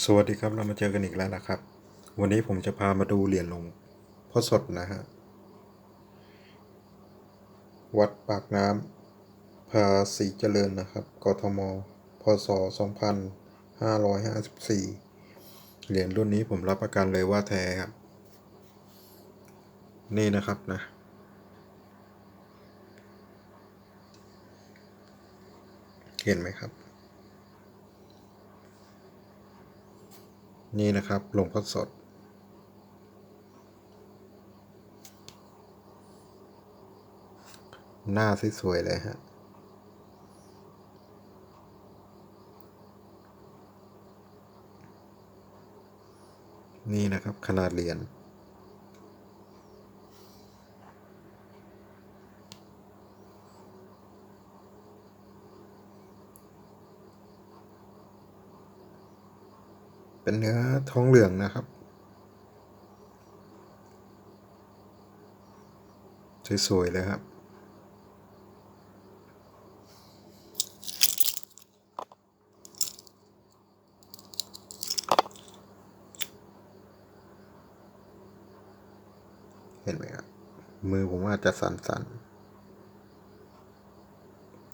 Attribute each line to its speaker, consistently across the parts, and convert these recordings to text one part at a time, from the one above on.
Speaker 1: สวัสดีครับเรามาเจอกันอีกแล้วนะครับ วันนี้ผมจะพามาดูเหรียญหลวงพ่อสดนะฮะวัดปากน้ำภาษีเจริญนะครับกทมพศ 2554 เหรียญรุ่นนี้ผมรับประกันเลยว่าแท้ครับ นี่นะครับนะเห็นไหมครับ นี่นะครับหลวงพ่อสด หน้าสวยๆเลยฮะนี่นะครับขนาดเหรียญ เป็นเนื้อทองเหลืองนะครับ สวยๆเลยครับ เห็นไหมครับ มือผมอาจจะสั่นๆ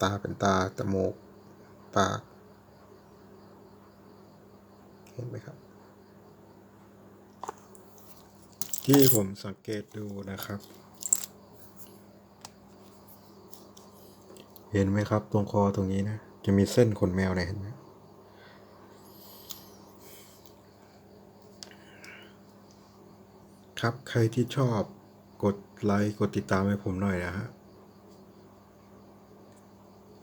Speaker 1: ตาเป็นตา จมูก ปาก เห็นไหมครับ ที่ผมสังเกตดูนะครับ เห็นไหมครับ ตรงคอตรงนี้นะ จะมีเส้นขนแมวเนี่ยเห็นไหมครับ ใครที่ชอบกดไลค์ กดติดตามให้ผมหน่อยนะฮะ